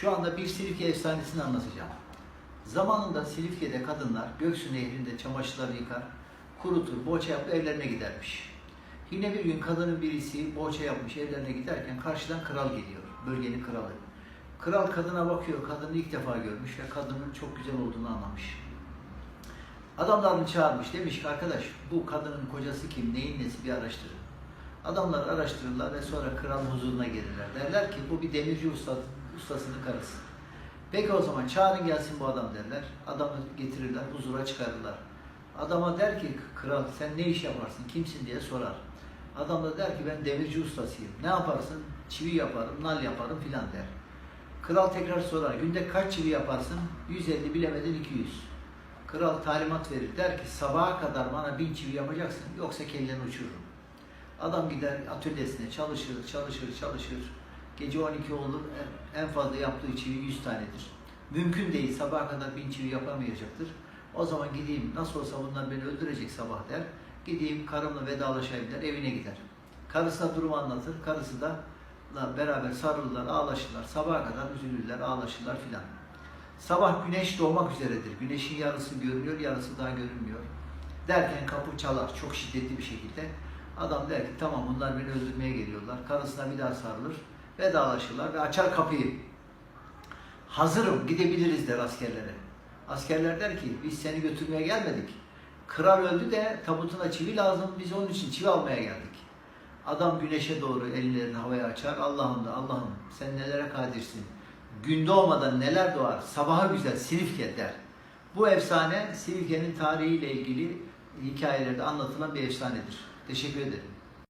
Şu anda bir Silifke efsanesini anlatacağım. Zamanında Silifke'de kadınlar Göksu Nehri'nde çamaşırları yıkar, kurutur, boğaça yapıp evlerine gidermiş. Yine bir gün kadının birisi boğaça yapmış evlerine giderken karşıdan kral geliyor, bölgenin kralı. Kral kadına bakıyor, kadını ilk defa görmüş ve kadının çok güzel olduğunu anlamış. Adamlarını çağırmış, demiş ki arkadaş bu kadının kocası kim, neyin nesi bir araştırın. Adamlar araştırırlar ve sonra kralın huzuruna gelirler. Derler ki bu bir demirci usta, ustasının karısı. Peki o zaman çağırın gelsin bu adam derler. Adamı getirirler, huzura çıkarırlar. Adama der ki kral sen ne iş yaparsın, kimsin diye sorar. Adam da der ki ben demirci ustasıyım. Ne yaparsın? Çivi yaparım, nal yaparım filan der. Kral tekrar sorar. Günde kaç çivi yaparsın? 150 bilemedin 200. Kral talimat verir. Der ki sabaha kadar bana bin çivi yapacaksın yoksa kelleni uçururum. Adam gider atölyesine çalışır, çalışır, çalışır. Gece 12 olur. En- fazla yaptığı çivi 100 tanedir. Mümkün değil. Sabaha kadar bin çivi yapamayacaktır. O zaman gideyim nasıl olsa bunlar beni öldürecek sabah der. Gideyim karımla vedalaşayım der. Evine gider. Karısına durumu anlatır. Karısı da beraber sarılırlar, ağlaşırlar. Sabaha kadar üzülürler, ağlaşırlar filan. Sabah güneş doğmak üzeredir. Güneşin yarısı görünüyor, yarısı daha görünmüyor. Derken kapı çalar çok şiddetli bir şekilde. Adam der ki tamam bunlar beni öldürmeye geliyorlar. Karısına bir daha sarılır, vedalaşırlar ve açar kapıyı. Hazırım, gidebiliriz der askerlere. Askerler der ki biz seni götürmeye gelmedik. Kral öldü de tabutuna çivi lazım, biz onun için çivi almaya geldik. Adam güneşe doğru ellerini havaya açar. Allah'ım da Allah'ım sen nelere kadirsin. Gün doğmadan neler doğar. Sabaha güzel Silifke der. Bu efsane Silifke'nin tarihiyle ilgili hikayelerde anlatılan bir efsanedir. Teşekkür ederim.